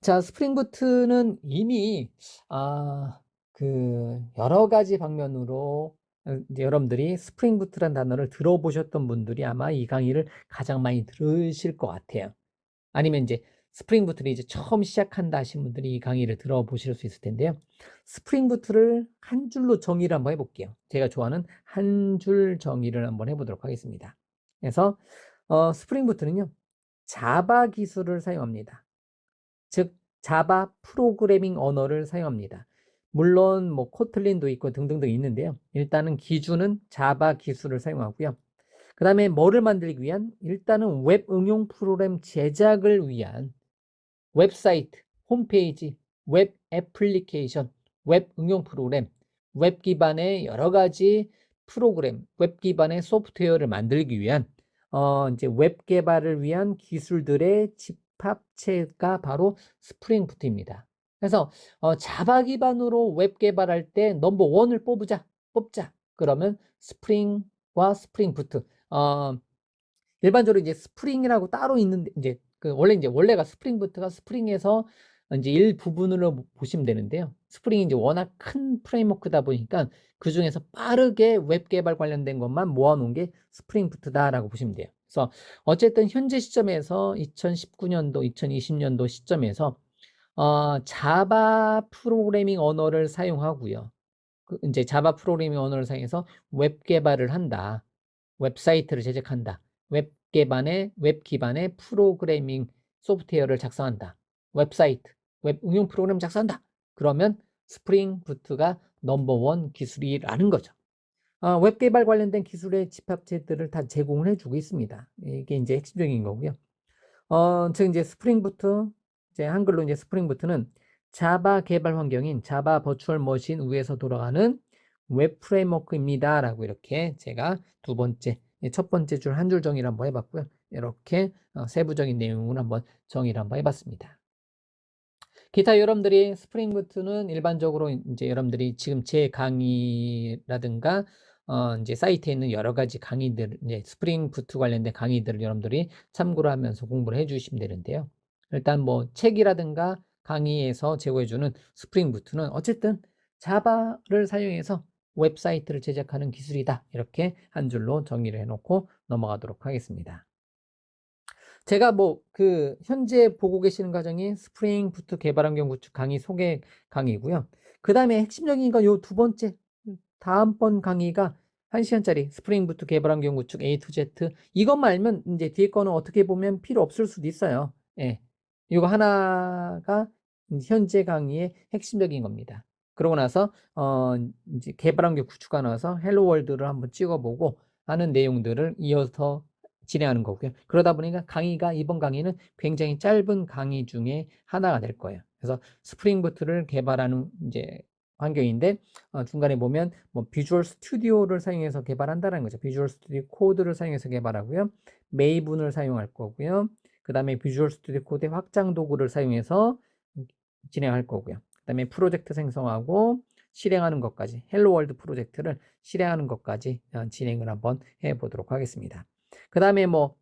자, 스프링부트는 이미 아, 그 여러 가지 방면으로 어, 여러분들이 스프링부트란 단어를 들어보셨던 분들이 아마 이 강의를 가장 많이 들으실 것 같아요. 아니면 이제 스프링부트를 이제 처음 시작한다 하신 분들이 이 강의를 들어보실 수 있을 텐데요. 스프링부트를 한 줄로 정의를 한번 해볼게요. 제가 좋아하는 한 줄 정의를 한번 해보도록 하겠습니다. 그래서 어, 스프링부트는요, 자바 기술을 사용합니다. 즉, 자바 프로그래밍 언어를 사용합니다. 물론 뭐 코틀린도 있고 등등등 있는데요. 일단은 기준은 자바 기술을 사용하고요. 그 다음에 뭐를 만들기 위한? 일단은 웹 응용 프로그램 제작을 위한 웹사이트, 홈페이지, 웹 애플리케이션, 웹 응용 프로그램, 웹 기반의 여러 가지 프로그램, 웹 기반의 소프트웨어를 만들기 위한 어, 이제 웹 개발을 위한 기술들의 집 합체가 바로 스프링 부트입니다. 그래서 어, 자바 기반으로 웹 개발할 때 넘버 원을 뽑자, 뽑자. 그러면 스프링과 스프링 부트. 어, 일반적으로 이제 스프링이라고 따로 있는데 이제 그 원래 이제 원래가 스프링 부트가 스프링에서 이제 일부분으로 보시면 되는데요. 스프링이 이제 워낙 큰 프레임워크다 보니까 그 중에서 빠르게 웹 개발 관련된 것만 모아놓은 게 스프링 부트다라고 보시면 돼요. 그래서 어쨌든 현재 시점에서 2019년도, 2020년도 시점에서 어, 자바 프로그래밍 언어를 사용하고요. 그 이제 자바 프로그래밍 언어를 사용해서 웹 개발을 한다. 웹사이트를 제작한다. 웹 기반의 웹 기반의 프로그래밍 소프트웨어를 작성한다. 웹사이트, 웹 응용 프로그램 작성한다. 그러면 스프링 부트가 넘버원 기술이라는 거죠. 어, 웹 개발 관련된 기술의 집합체들을 다 제공을 해주고 있습니다. 이게 이제 핵심적인 거고요. 어, 즉 이제 스프링 부트, 이제 한글로 이제 스프링 부트는 자바 개발 환경인 자바 버추얼 머신 위에서 돌아가는 웹 프레임워크입니다. 라고 이렇게 제가 두 번째, 첫 번째 줄 한줄 정의를 한번 해봤고요. 이렇게 어, 세부적인 내용을 한번 정의를 한번 해봤습니다. 기타 여러분들이 스프링부트는 일반적으로 이제 여러분들이 지금 제 강의라든가 어 이제 사이트에 있는 여러 가지 강의들 이제 스프링 부트 관련된 강의들을 여러분들이 참고를 하면서 공부를 해 주시면 되는데요. 일단 뭐 책이라든가 강의에서 제공해 주는 스프링 부트는 어쨌든 자바를 사용해서 웹사이트를 제작하는 기술이다. 이렇게 한 줄로 정의를 해 놓고 넘어가도록 하겠습니다. 제가 뭐 그 현재 보고 계시는 과정이 스프링 부트 개발 환경 구축 강의 소개 강의고요. 그 다음에 핵심적인 건 요 두 번째 다음번 강의가 1시간짜리 스프링 부트 개발 환 경 구축 A to Z 이것만 알면 이제 뒤에 거는 어떻게 보면 필요 없을 수도 있어요. 예. 이거 하나가 현재 강의의 핵심적인 겁니다. 그러고 나서 어 이제 개발 환 경 구축하고 나서 헬로 월드를 한번 찍어보고 하는 내용들을 이어서 진행하는 거고요. 그러다 보니까 강의가 이번 강의는 굉장히 짧은 강의 중에 하나가 될 거예요. 그래서 스프링부트를 개발하는 이제 환경인데 어, 중간에 보면 뭐 비주얼 스튜디오를 사용해서 개발한다는 거죠. 비주얼 스튜디오 코드를 사용해서 개발하고요. 메이븐을 사용할 거고요. 그 다음에 비주얼 스튜디오 코드의 확장 도구를 사용해서 진행할 거고요. 그 다음에 프로젝트 생성하고 실행하는 것까지 헬로 월드 프로젝트를 실행하는 것까지 어, 진행을 한번 해 보도록 하겠습니다. 그 다음에 뭐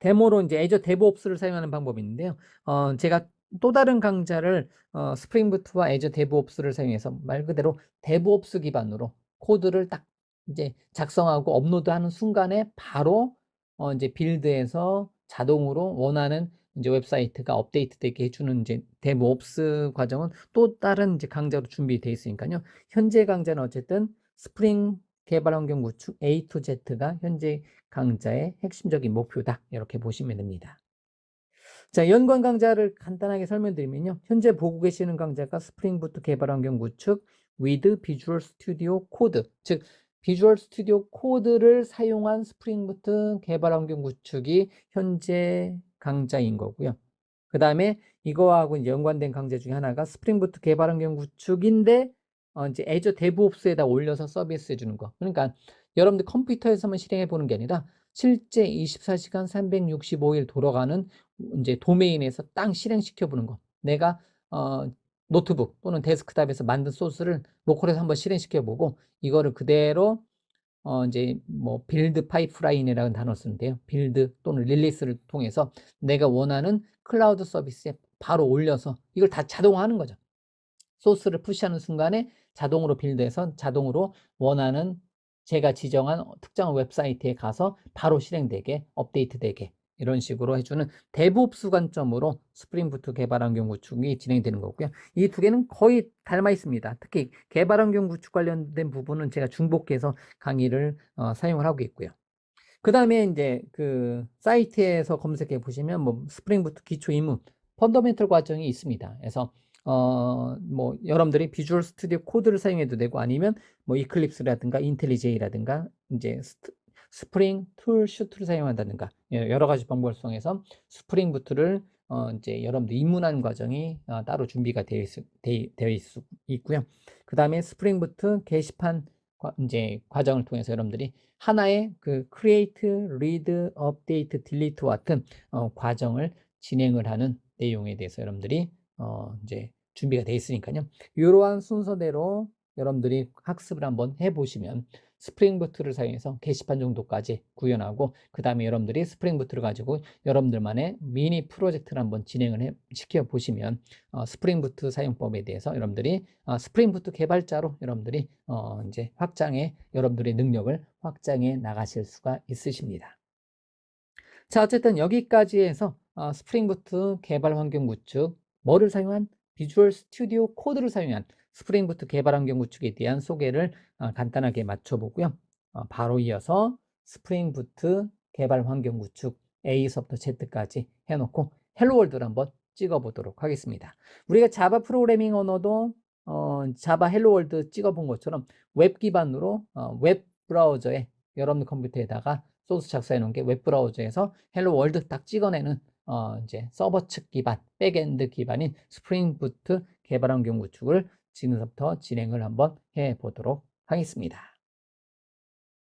데모로 이제 애저 데브옵스를 사용하는 방법이 있는데요. 어, 제가 또 다른 강좌를 어, 스프링부트와 애저 데브옵스를 사용해서 말 그대로 데브옵스 기반으로 코드를 딱 이제 작성하고 업로드하는 순간에 바로 어, 이제 빌드에서 자동으로 원하는 이제 웹사이트가 업데이트되게 해주는 이제 데브옵스 과정은 또 다른 이제 강좌로 준비되어 있으니까요. 현재 강좌는 어쨌든 스프링 개발 환경 구축 A to Z가 현재 강좌의 핵심적인 목표다. 이렇게 보시면 됩니다. 자, 연관 강좌를 간단하게 설명드리면요. 현재 보고 계시는 강좌가 스프링부트 개발 환경 구축 with 비주얼 스튜디오 코드. 즉, 비주얼 스튜디오 코드를 사용한 스프링부트 개발 환경 구축이 현재 강좌인 거고요. 그 다음에 이거하고 연관된 강좌 중에 하나가 스프링부트 개발 환경 구축인데 어, 이제 애저 데브옵스에다 올려서 서비스 해주는 거. 그러니까 여러분들 컴퓨터에서만 실행해 보는 게 아니라 실제 24시간 365일 돌아가는 이제 도메인에서 땅 실행시켜 보는 거. 내가 어, 노트북 또는 데스크탑에서 만든 소스를 로컬에서 한번 실행시켜 보고 이거를 그대로 어 인제 뭐 빌드 파이프라인이라는 단어를 쓰는데요. 빌드 또는 릴리스를 통해서 내가 원하는 클라우드 서비스에 바로 올려서 이걸 다 자동화하는 거죠. 소스를 푸시하는 순간에 자동으로 빌드해서 자동으로 원하는 제가 지정한 특정한 웹사이트에 가서 바로 실행되게 업데이트되게 이런 식으로 해주는 대부업수 관점으로 스프링부트 개발 환경 구축이 진행되는 거고요. 이 두 개는 거의 닮아 있습니다. 특히 개발 환경 구축 관련된 부분은 제가 중복해서 강의를 어, 사용을 하고 있고요. 그 다음에 이제 그 사이트에서 검색해 보시면 뭐 스프링부트 기초 입문 펀더멘털 과정이 있습니다. 그래서 어, 뭐, 여러분들이 비주얼 스튜디오 코드를 사용해도 되고 아니면 뭐 이클립스라든가 인텔리제이라든가 이제 스트, 스프링 툴 슈트를 사용한다든가 예, 여러 가지 방법을 통해서 스프링 부트를 어, 이제 여러분들 입문하는 과정이 어, 따로 준비가 되어, 있, 되어 있, 있고요. 그 다음에 스프링 부트 게시판 과, 이제 과정을 통해서 여러분들이 하나의 그 create, read, update, delete 같은 어, 과정을 진행을 하는 내용에 대해서 여러분들이 어, 이제 준비가 되어 있으니까요. 이러한 순서대로 여러분들이 학습을 한번 해보시면 스프링부트를 사용해서 게시판 정도까지 구현하고 그 다음에 여러분들이 스프링부트를 가지고 여러분들만의 미니 프로젝트를 한번 진행을 해, 시켜 보시면 어, 스프링부트 사용법에 대해서 여러분들이 어, 스프링부트 개발자로 여러분들이 어, 이제 확장해 여러분들의 능력을 확장해 나가실 수가 있으십니다. 자 어쨌든 여기까지 해서 어, 스프링부트 개발 환경 구축 뭐를 사용한 비주얼 스튜디오 코드를 사용한 스프링부트 개발 환경 구축에 대한 소개를 어, 간단하게 맞춰보고요. 어, 바로 이어서 스프링부트 개발 환경 구축 A서부터 Z까지 해놓고 헬로월드를 한번 찍어보도록 하겠습니다. 우리가 자바 프로그래밍 언어도 어, 자바 헬로월드 찍어본 것처럼 웹 기반으로 어, 웹 브라우저에 여러분 컴퓨터에다가 소스 작성해 놓은 게 웹 브라우저에서 헬로월드 딱 찍어내는 어, 이제 서버 측 기반, 백엔드 기반인 스프링 부트 개발 환경 구축을 지금부터 진행을 한번 해 보도록 하겠습니다.